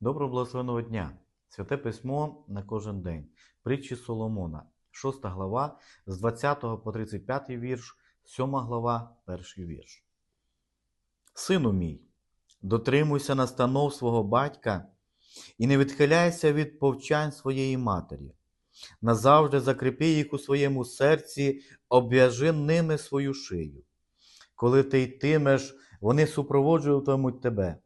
Доброго благословеного дня! Святе письмо на кожен день. Притчі Соломона, 6 глава, з 20 по 35 вірш, 7 глава, 1 вірш. Сину мій, дотримуйся настанов свого батька і не відхиляйся від повчань своєї матері. Назавжди закріпи їх у своєму серці, обв'яжи ними свою шию. Коли ти йтимеш, вони супроводжуватимуть тебе.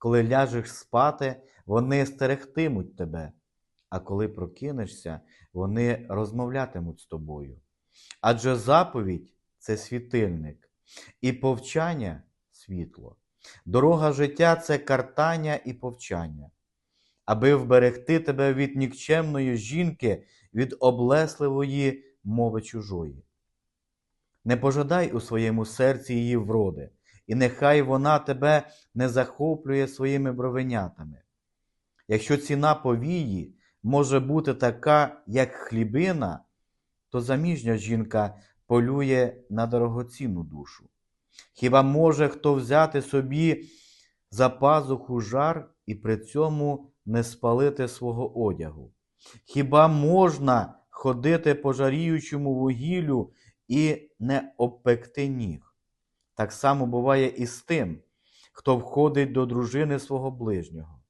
Коли ляжеш спати, вони стерегтимуть тебе, а коли прокинешся, вони розмовлятимуть з тобою. Адже заповідь це світильник, і повчання світло. Дорога життя це картання і повчання, аби вберегти тебе від нікчемної жінки, від облесливої мови чужої. Не пожадай у своєму серці її вроди, і нехай вона тебе не захоплює своїми бровенятами. Якщо ціна повії може бути така, як хлібина, то заміжня жінка полює на дорогоцінну душу. Хіба може хто взяти собі за пазуху жар і при цьому не спалити свого одягу? Хіба можна ходити по жаріючому вугіллю і не обпекти ніг? Так само буває і з тим, хто входить до дружини свого ближнього.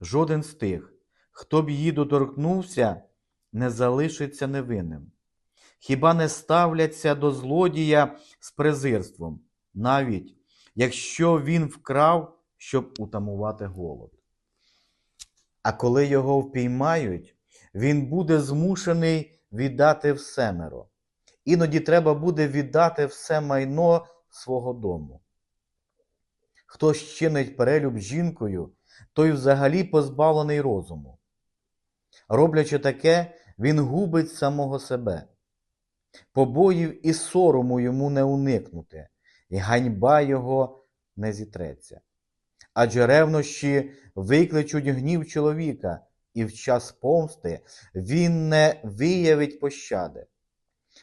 Жоден з тих, хто б її доторкнувся, не залишиться невинним. Хіба не ставляться до злодія з презирством, навіть якщо він вкрав, щоб утамувати голод. А коли його впіймають, він буде змушений віддати всемеро. Іноді треба буде віддати все майно свого дому. Хто щинить перелюб жінкою, той взагалі позбавлений розуму. Роблячи таке, він губить самого себе. Побоїв і сорому йому не уникнути, і ганьба його не зітреться. Адже ревнощі викличуть гнів чоловіка, і в час помсти він не виявить пощади,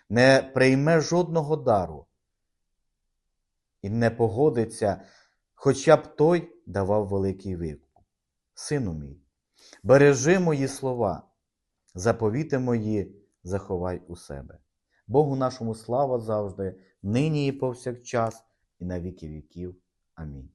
не прийме жодного дару і не погодиться, хоча б той давав великий викуп. Сину мій, бережи мої слова, заповіти мої заховай у себе. Богу нашому слава завжди, нині і повсякчас, і на віки віків. Амінь.